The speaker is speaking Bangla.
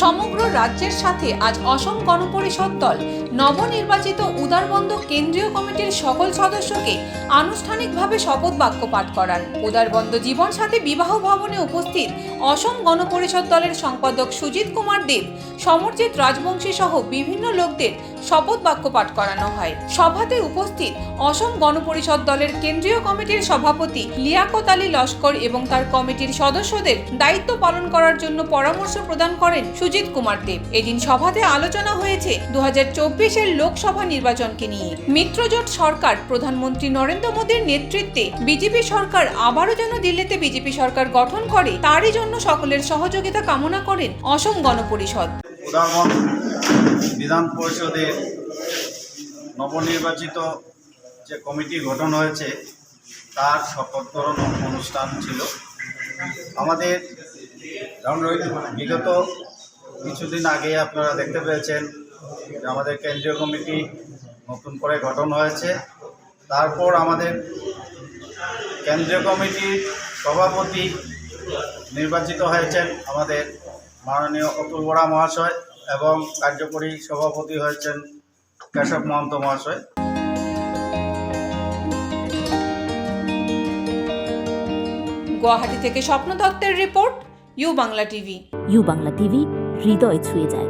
সমগ্র রাজ্যের সাথে আজ অসম গণপরিষদ দল নবনির্বাচিত উদারবন্দ কেন্দ্রীয় কমিটির সকল সদস্যকে আনুষ্ঠানিকভাবে শপথ বাক্য পাঠ করান। উদারবন্দ জীবন সাথী বিবাহ ভবনে উপস্থিত অসম গণপরিষদ দলের সম্পাদক সুজিত কুমার দেব, সমরজিৎ রাজবংশী সহ বিভিন্ন লোকদের শপথ বাক্য পাঠ করানো হয়। সভাতে উপস্থিত অসম গণপরিষদ দলের কেন্দ্রীয় কমিটির সভাপতি লিয়াকত আলী লস্কর এবং তার কমিটির সদস্যদের দায়িত্ব পালন করার জন্য পরামর্শ প্রদান করেন সুজিত কুমার দেব। এদিন সভাতে আলোচনা হয়েছে দু চব্বিশের লোকসভা নির্বাচনকে নিয়ে। মিত্রজোট সরকার, প্রধানমন্ত্রী নরেন্দ্র মোদীর নেতৃত্বে বিজেপি সরকার আবারও যেন দিল্লিতে বিজেপি সরকার গঠন করে, তারই জন্য সকলের সহযোগিতা কামনা করেন অসম গণপরিষদ। বিধান পরিষদের নবনির্বাচিত যে কমিটি গঠন হয়েছে, তার শপথ গ্রহণ অনুষ্ঠান ছিল। আমাদের বিগত কিছুদিন আগে আপনারা দেখতে পেয়েছেন যে আমাদের কেন্দ্রীয় কমিটি নতুন করে গঠন হয়েছে। তারপর আমাদের কেন্দ্রীয় কমিটির সভাপতি নির্বাচিত হয়েছেন আমাদের মাননীয় অতুল বরা মহাশয় এবং কার্যকরী সভাপতি হয়েছেন কেশব মহন্ত মহাশয়। গুয়াহাটি থেকে স্বপ্ন দত্তের report U Bangla TV. U Bangla TV হৃদয় ছুঁয়ে যায়।